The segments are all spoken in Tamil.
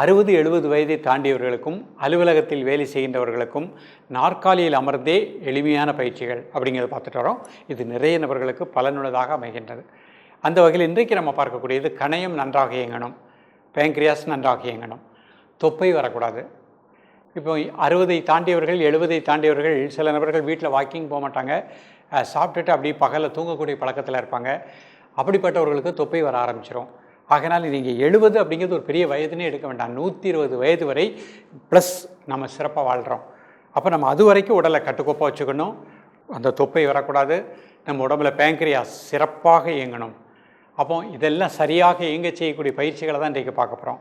அறுபது எழுபது வயதை தாண்டியவர்களுக்கும் அலுவலகத்தில் வேலை செய்கின்றவர்களுக்கும் நாற்காலியில் அமர்ந்தே எளிமையான பயிற்சிகள் அப்படிங்கிறத பார்த்துட்டு வரோம். இது நிறைய நபர்களுக்கு பலனுள்ளதாக அமைகின்றது. அந்த வகையில் இன்றைக்கு நம்ம பார்க்கக்கூடியது கணையம் நன்றாக இயங்கணும் பேங்க்ரியாஸ் நன்றாக இயங்கணும். தொப்பை வரக்கூடாது. இப்போ அறுபதை தாண்டியவர்கள் எழுபதை தாண்டியவர்கள் சில நபர்கள் வீட்டில் வாக்கிங் போக மாட்டாங்க. சாப்பிட்டுட்டு அப்படியே பகலில் தூங்கக்கூடிய பழக்கத்தில் இருப்பாங்க. அப்படிப்பட்டவர்களுக்கு தொப்பை வர ஆரம்பிச்சிடும் ஆகையினால் நீங்கள் எழுபது அப்படிங்கிறது ஒரு பெரிய வயதுனே எடுக்க வேண்டாம். நூற்றி இருபது வயது வரை ப்ளஸ் நம்ம சிறப்பாக வாழ்கிறோம் அப்போ நம்ம அது வரைக்கும் உடலை கட்டுக்கோப்பாக வச்சுக்கணும். அந்த தொப்பை வரக்கூடாது. நம்ம உடம்புல பேங்க்ரியாஸ் சிறப்பாக இயங்கணும். அப்போ இதெல்லாம் சரியாக இயங்க செய்யக்கூடிய பயிற்சிகளை தான் இன்றைக்கு பார்க்க போகிறோம்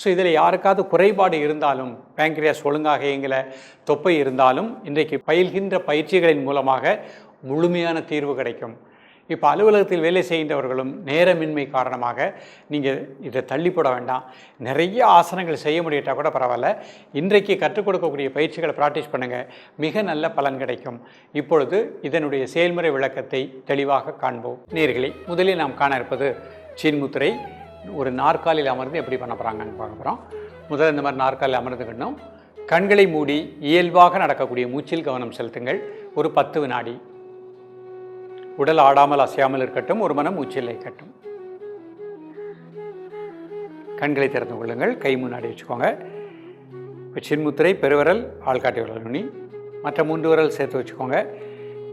ஸோ இதில் யாருக்காவது குறைபாடு இருந்தாலும் பேங்க்ரியாஸ் ஒழுங்காக இயங்கலை தொப்பை இருந்தாலும் இன்றைக்கு பயில்கின்ற பயிற்சிகளின் மூலமாக முழுமையான தீர்வு கிடைக்கும். இப்போ அலுவலகத்தில் வேலை செய்கின்றவர்களும் நேரமின்மை காரணமாக நீங்கள் இதை தள்ளி போட வேண்டாம். நிறைய ஆசனங்கள் செய்ய முடியிட்டா கூட பரவாயில்ல. இன்றைக்கு கற்றுக் கொடுக்கக்கூடிய பயிற்சிகளை ப்ராக்டிஸ் பண்ணுங்கள் மிக நல்ல பலன் கிடைக்கும். இப்பொழுது இதனுடைய செயல்முறை விளக்கத்தை தெளிவாக காண்போம். நேர்களை முதலில் நாம் காண இருப்பது சீன்முத்திரை. ஒரு நாற்காலியில் அமர்ந்து எப்படி பண்ண போகிறாங்கன்னு பார்க்க போகிறோம் முதல்ல இந்த மாதிரி நாற்காலில் அமர்ந்துக்கணும் கண்களை மூடி இயல்பாக நடக்கக்கூடிய மூச்சில் கவனம் செலுத்துங்கள். ஒரு பத்து வினாடி. உடல் ஆடாமல் அசையாமல் இருக்கட்டும் ஒரு மனம் மூச்சில் இருக்கட்டும். கண்களை திறந்து கொள்ளுங்கள். கை முன்னாடி வச்சுக்கோங்க. சின்முத்திரை பெருவரல் ஆள்காட்டி விரல் நுனி மற்ற மூன்று விரல் சேர்த்து வச்சுக்கோங்க.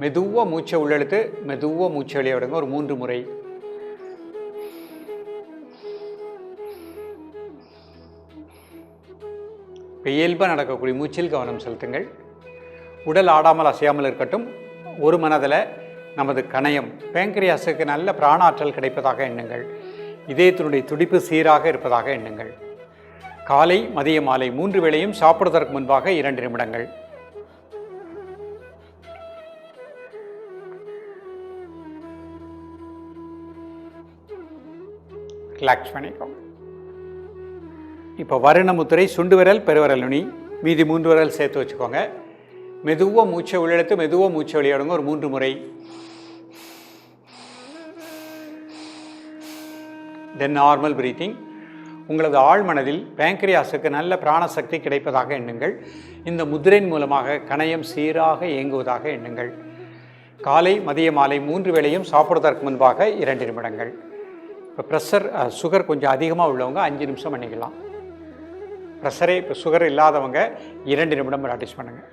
மெதுவாக மூச்சை உள்ளெடுத்து மெதுவாக மூச்சை வெளியே விடுங்க. ஒரு மூன்று முறை. இப்போ இயல்பாக நடக்கக்கூடிய மூச்சில் கவனம் செலுத்துங்கள். உடல் ஆடாமல் அசையாமல் இருக்கட்டும். ஒரு மனதில் நமது கணையம் பேங்கரியாஸுக்கு நல்ல பிராணாற்றல் கிடைப்பதாக எண்ணுங்கள். இதயத்தினுடைய துடிப்பு சீராக இருப்பதாக எண்ணுங்கள். காலை மதிய மாலை மூன்று வேளையும் சாப்பிடுவதற்கு முன்பாக இரண்டு நிமிடங்கள். ரிலாக்ஸ் பண்ணிக்கோங்க. இப்போ வருணமுத்திரை சுண்டு விரல் பெருவரல் நுனி மீதி மூன்று விரல் சேர்த்து வச்சுக்கோங்க. மெதுவாக மூச்சை உள்ளெடுத்து மெதுவாக மூச்சை வெளியிடுங்க. ஒரு மூன்று முறை. தென் நார்மல் பிரீத்திங் உங்களது ஆழ்மனதில் பேங்கரியாஸுக்கு நல்ல பிராணசக்தி கிடைப்பதாக எண்ணுங்கள். இந்த முதிரையின் மூலமாக கணையம் சீராக இயங்குவதாக எண்ணுங்கள். காலை மதிய மாலை மூன்று வேளையும் சாப்பிடுவதற்கு முன்பாக இரண்டு நிமிடங்கள். இப்போ ப்ரெஷர் சுகர் கொஞ்சம் அதிகமாக உள்ளவங்க அஞ்சு நிமிஷம் பண்ணிக்கலாம். ப்ரெஷரே இப்போ சுகர் இல்லாதவங்க இரண்டு நிமிடம் ப்ராக்டிஸ் பண்ணுங்கள்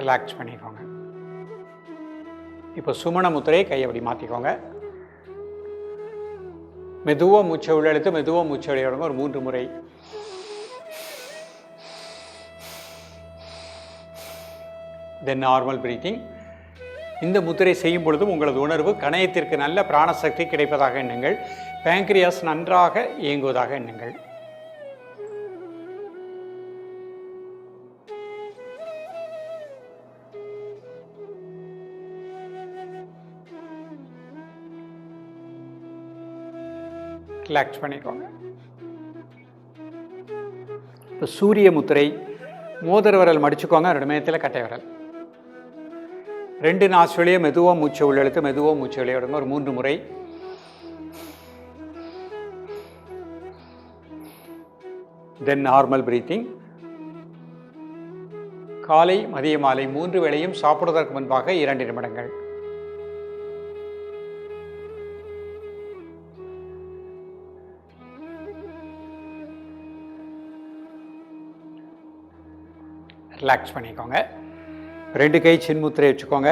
ரிலாக்ஸ் பண்ணிக்கோங்க. இப்போ சுமண முத்திரையை கையை அப்படி மாற்றிக்கோங்க மெதுவாக மூச்சை உள்ளெழுத்து மெதுவாக மூச்சை வெளியிடுங்க ஒரு மூன்று முறை. தென் நார்மல் பிரீத்திங் இந்த முத்திரை செய்யும் பொழுதும் உங்களது உணர்வு கணையத்திற்கு நல்ல பிராணசக்தி கிடைப்பதாக எண்ணுங்கள். பேங்க்ரியாஸ் நன்றாக இயங்குவதாக எண்ணுங்கள். ரிலாக்ஸ் பண்ணிக்கோங்க. இப்போ சூரிய முத்திரை மோதிர விரல் மடிச்சுக்கோங்க ரெண்டு மேயத்தில் கட்டை விரல். ரெண்டு நாசுவலியை மெதுவாக மூச்சை உள்ளெழுத்து மெதுவாக மூச்சு விளையாடுங்க ஒரு மூன்று முறை. தென் நார்மல் பிரீத்திங் காலை மதிய மாலை மூன்று வேளையும் சாப்பிடுவதற்கு முன்பாக இரண்டு நிமிடங்கள். ரிலாக்ஸ் பண்ணிக்கோங்க. ரெண்டு கை சின்முத்திரை வச்சுக்கோங்க.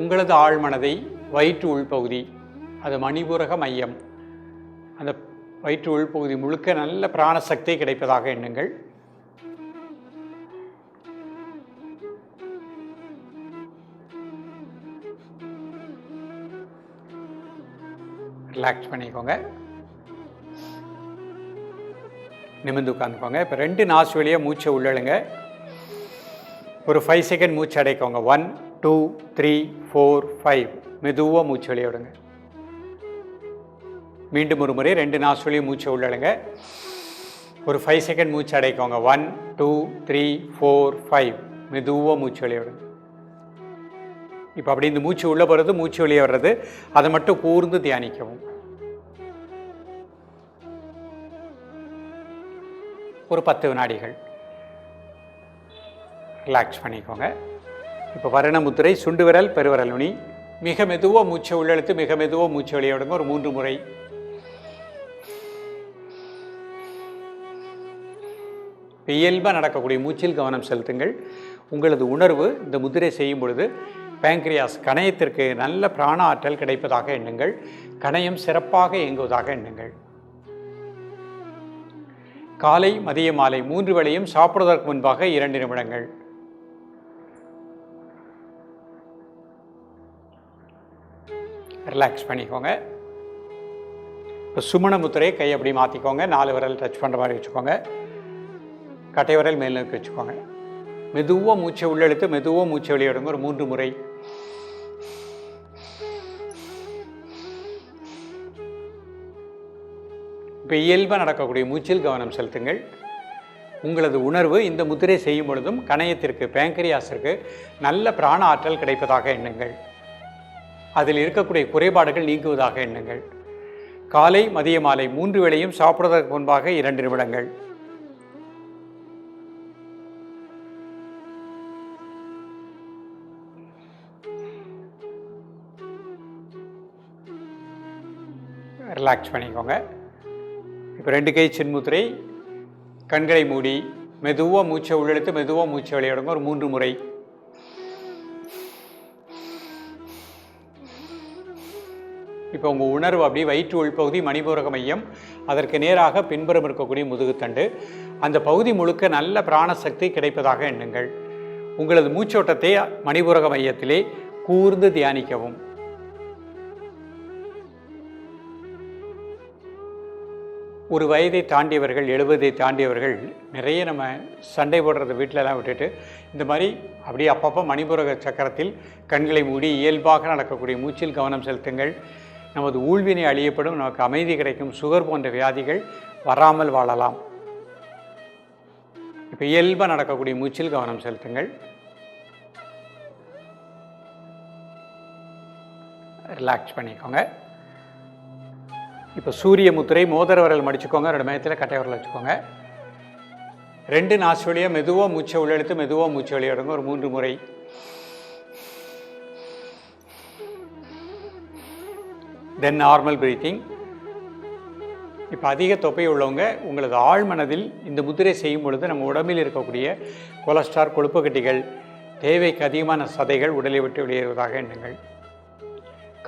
உங்களது ஆழ்மனதை வயிற்று உள்பகுதி அது மணிபுரக மையம். அந்த வயிற்று உள்பகுதி முழுக்க நல்ல பிராணசக்தி கிடைப்பதாக எண்ணுங்கள். ரிலாக்ஸ் பண்ணிக்கோங்க. நிமிர்ந்து உட்காந்துக்கோங்க இப்போ ரெண்டு நாசு வழியாக மூச்சை உள்ளழுங்க. ஒரு ஃபைவ் செகண்ட் மூச்சு அடைக்கோங்க one two three four five மெதுவாக மூச்சு வெளியிடுங்க. மீண்டும் ஒரு முறை ரெண்டு நாசுலையும் மூச்சை உள்ளடுங்க ஒரு ஃபைவ் செகண்ட் மூச்சு அடைக்கோங்க one two three four five மெதுவாக மூச்சு வெளியிடுங்க. இப்போ அப்படி இந்த மூச்சு உள்ளே போகிறது மூச்சு வெளியே வர்றது அதை மட்டும் கூர்ந்து தியானிக்கவும். ஒரு பத்து வினாடிகள். ரிலாக்ஸ் பண்ணிக்கோங்க. இப்போ வரணமுத்திரை சுண்டு விரல் பெருவிரல் நுனி மிக மெதுவாக மூச்சை உள்ளெழுத்து மிக மெதுவாக மூச்சு வெளியே விடுங்க ஒரு மூன்று முறை. இயல்பாக நடக்கக்கூடிய மூச்சில் கவனம் செலுத்துங்கள். உங்களது உணர்வு இந்த முதிரை செய்யும் பொழுது பேங்க்ரியாஸ் கணையத்திற்கு நல்ல பிராண ஆற்றல் கிடைப்பதாக எண்ணுங்கள். கணையம் சிறப்பாக இயங்குவதாக எண்ணுங்கள். காலை மதிய மாலை மூன்று வேளையும் சாப்பிடுவதற்கு முன்பாக இரண்டு நிமிடங்கள். ரிலாக்ஸ் பண்ணிக்கோங்க. இப்போ சுமண முத்திரையை கை அப்படி மாற்றிக்கோங்க நாலு விரல் டச் பண்ணுற மாதிரி வச்சுக்கோங்க. கட்டை விரல் மேல் நோக்கி வச்சுக்கோங்க. மெதுவாக மூச்சை உள்ளெழுத்து மெதுவாக மூச்சை வெளியிடுங்க. ஒரு மூன்று முறை. இப்போ இயல்பாக நடக்கக்கூடிய மூச்சில் கவனம் செலுத்துங்கள். உங்களது உணர்வு இந்த முத்திரை செய்யும் பொழுதும் கணையத்திற்கு பேங்கரியாஸிற்கு நல்ல பிராண ஆற்றல் கிடைப்பதாக எண்ணுங்கள். அதில் இருக்கக்கூடிய குறைபாடுகள் நீங்குவதாக எண்ணுங்கள். காலை மதிய மாலை மூன்று வேளையும் சாப்பிடுவதற்கு முன்பாக இரண்டு நிமிடங்கள். ரிலாக்ஸ் பண்ணிக்கோங்க. இப்போ ரெண்டு கை சின்முத்திரை கண்களை மூடி மெதுவாக மூச்சை உள்ளெடுத்து மெதுவாக மூச்சை விளையாடுங்க. ஒரு மூன்று முறை. இப்போ உங்கள் உணர்வு அப்படி வயிற்று உள்பகுதி மணிபூரக மையம். அதற்கு நேராக பின்புறம் இருக்கக்கூடிய முதுகுத்தண்டு அந்த பகுதி முழுக்க நல்ல பிராணசக்தி கிடைப்பதாக எண்ணுங்கள். உங்களது மூச்சோட்டத்தை மணிபூரக மையத்திலே கூர்ந்து தியானிக்கவும். ஒரு வயதை தாண்டியவர்கள் எழுபதை தாண்டியவர்கள் நிறைய நம்ம சண்டை போடுறத வீட்டிலலாம் விட்டுட்டு இந்த மாதிரி அப்படியே அப்பப்போ மணிபுரக சக்கரத்தில் கண்களை மூடி இயல்பாக நடக்கக்கூடிய மூச்சில் கவனம் செலுத்துங்கள். நமது ஊழ்வினை அழியப்படும் நமக்கு அமைதி கிடைக்கும் சுகர் போன்ற வியாதிகள் வராமல் வாழலாம். இப்போ இயல்பாக நடக்கக்கூடிய மூச்சில் கவனம் செலுத்துங்கள். ரிலாக்ஸ் பண்ணிக்கோங்க. இப்போ சூரிய முத்திரை மோதிர விரல் மடிச்சுக்கோங்க. ரெண்டு மயத்தில் கட்டை விரல் வச்சுக்கோங்க. ரெண்டு நாசு வழியாக மெதுவாக மூச்சை உள்ளெடுத்து மெதுவாக மூச்சை வெளியிடுங்க. ஒரு மூன்று முறை தென் நார்மல் பிரீத்திங் இப்போ அதிக தொப்பை உள்ளவங்க உங்களது ஆழ்மனதில் இந்த முதிரை செய்யும் பொழுது நம்ம உடம்பில் இருக்கக்கூடிய கொலஸ்ட்ரால் கொழுப்பு கட்டிகள் தேவைக்கு அதிகமான சதைகள் உடலை விட்டு வெளியேறுவதாக எண்ணுங்கள்.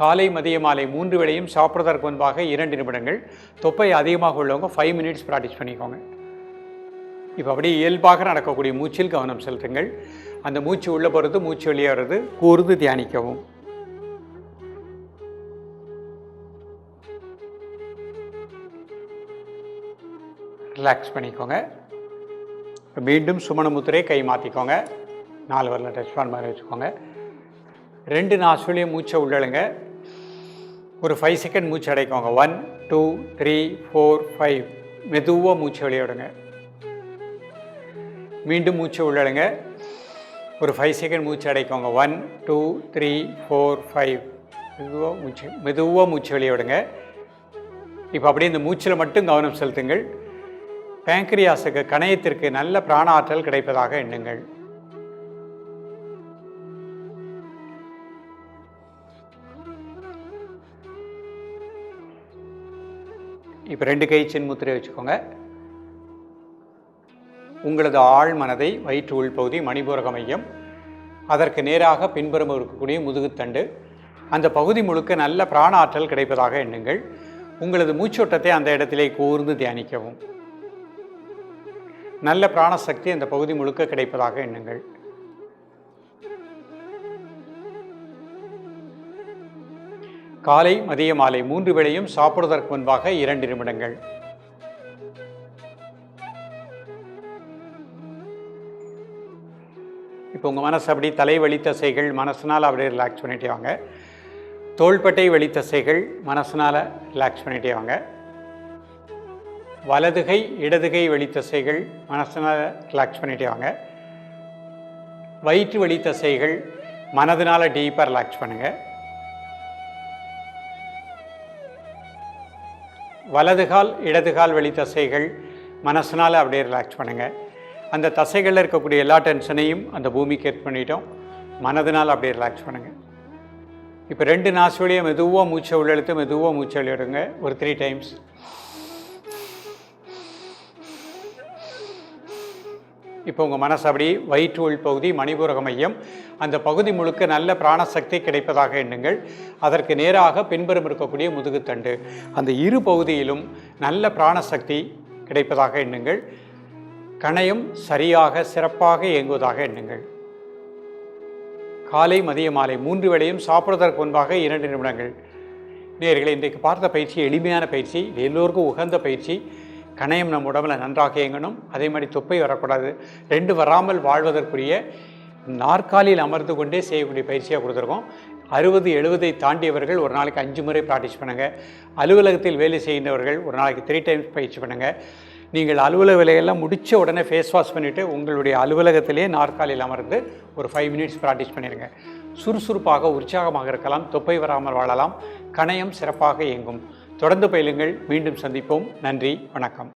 காலை மதிய மாலை மூன்று வேளையும் சாப்பிட்றதற்கு முன்பாக இரண்டு நிமிடங்கள். தொப்பை அதிகமாக உள்ளவங்க ஃபைவ் மினிட்ஸ் ப்ராக்டிஸ் பண்ணிக்கோங்க. இப்போ அப்படியே இயல்பாக நடக்கக்கூடிய மூச்சில் கவனம் செலுத்துங்கள். அந்த மூச்சு உள்ளே போகிறது மூச்சு வெளியே வர்றது கூர்ந்து தியானிக்கவும். ரிலாக்ஸ் பண்ணிக்கோங்க. மீண்டும் சுமணமுத்திரையை கை மாற்றிக்கோங்க நாலு வரல டச் பண்ண மாதிரி வச்சுக்கோங்க. ரெண்டு நாசுலையும் மூச்சை உள்ளழுங்க. ஒரு ஃபைவ் செகண்ட் மூச்சு அடைக்கோங்க. One two three four five மெதுவாக மூச்சு வெளியிடுங்க மீண்டும் மூச்சு உள்ளழுங்க. ஒரு ஃபைவ் செகண்ட் மூச்சு அடைக்கோங்க. One two three four five மெதுவாக மூச்சு மெதுவாக மூச்சு வெளியிடுங்க இப்போ அப்படியே இந்த மூச்சில் மட்டும் கவனம் செலுத்துங்கள். பேங்க்ரியாஸுக்கு கணையத்திற்கு நல்ல பிராண ஆற்றல் கிடைப்பதாக எண்ணுங்கள். இப்போ ரெண்டு கை சின்முத்திரை வச்சுக்கோங்க. உங்களது ஆழ் மனதை வயிற்று உள்பகுதி மணிபூரக மையம். அதற்கு நேராக பின்புறம் இருக்கக்கூடிய முதுகுத்தண்டு அந்த பகுதி முழுக்க நல்ல பிராண ஆற்றல் கிடைப்பதாக எண்ணுங்கள். உங்களது மூச்சோட்டத்தை அந்த இடத்திலே கூர்ந்து தியானிக்கவும். நல்ல பிராணசக்தி அந்த பகுதி முழுக்க கிடைப்பதாக எண்ணுங்கள். காலை மதிய மாலை மூன்று வேளையும் சாப்பிடுவதற்கு முன்பாக இரண்டு நிமிடங்கள். இப்போ உங்கள் மனசு அப்படி தலை வலி தசைகள் மனசுனால் அப்படியே ரிலாக்ஸ் பண்ணிட்டே வாங்க. தோள்பட்டை வலி தசைகள் மனசனால் ரிலாக்ஸ் பண்ணிட்டே வாங்க. வலதுகை இடதுகை வலி தசைகள் மனசனால் ரிலாக்ஸ் பண்ணிட்டே வாங்க. வயிற்று வலி தசைகள் மனதினால் டீப்பாக ரிலாக்ஸ் பண்ணுங்கள் வலதுகால் இடதுகால் வெளி வலி தசைகள் மனசனால் அப்படியே ரிலாக்ஸ் பண்ணுங்கள் அந்த தசைகளில் இருக்கக்கூடிய எல்லா டென்ஷனையும் அந்த பூமிக்கு ஏற்று பண்ணிட்டோம். மனதினால் அப்படியே ரிலாக்ஸ் பண்ணுங்கள் இப்போ ரெண்டு நாசு வழியை மெதுவாக மூச்சை உள்ளெழுத்து மெதுவாக மூச்சை வெளியிடுங்க. ஒரு த்ரீ டைம்ஸ் இப்போ உங்கள் மனசு அப்படி வயிற்று உள் பகுதி மணிபூரக மையம். அந்த பகுதி முழுக்க நல்ல பிராணசக்தி கிடைப்பதாக எண்ணுங்கள். அதற்கு நேராக பின்புறம் இருக்கக்கூடிய முதுகுத்தண்டு அந்த இரு பகுதியிலும் நல்ல பிராணசக்தி கிடைப்பதாக எண்ணுங்கள். கணையம் சரியாக சிறப்பாக இயங்குவதாக எண்ணுங்கள். காலை மதிய மாலை மூன்று வேளையும் சாப்பிடுவதற்கு முன்பாக இரண்டு நிமிடங்கள். நேர்களை இன்றைக்கு பார்த்த பயிற்சி எளிமையான பயிற்சி எல்லோருக்கும் உகந்த பயிற்சி. கணையம் நம்ம உடம்புல நன்றாக இயங்கணும். அதே மாதிரி தொப்பை வரக்கூடாது. ரெண்டு வராமல் வாழ்வதற்குரிய நாற்காலியில் அமர்ந்து கொண்டே செய்யக்கூடிய பயிற்சியாக கொடுத்துருக்கோம். அறுபது எழுபதை தாண்டியவர்கள் ஒரு நாளைக்கு அஞ்சு முறை ப்ராக்டிஸ் பண்ணுங்கள் அலுவலகத்தில் வேலை செய்கின்றவர்கள் ஒரு நாளைக்கு த்ரீ டைம்ஸ் பயிற்சி பண்ணுங்கள் நீங்கள் அலுவலக வேலையெல்லாம் முடித்த உடனே ஃபேஸ் வாஷ் பண்ணிவிட்டு உங்களுடைய அலுவலகத்திலே நாற்காலியில் அமர்ந்து ஒரு ஃபைவ் மினிட்ஸ் ப்ராக்டிஸ் பண்ணிடுங்க சுறுசுறுப்பாக உற்சாகமாக இருக்கலாம். தொப்பை வராமல் வாழலாம். கணையம் சிறப்பாக இயங்கும். தொடர்ந்து பயிலுங்கள். மீண்டும் சந்திப்போம். நன்றி. வணக்கம்.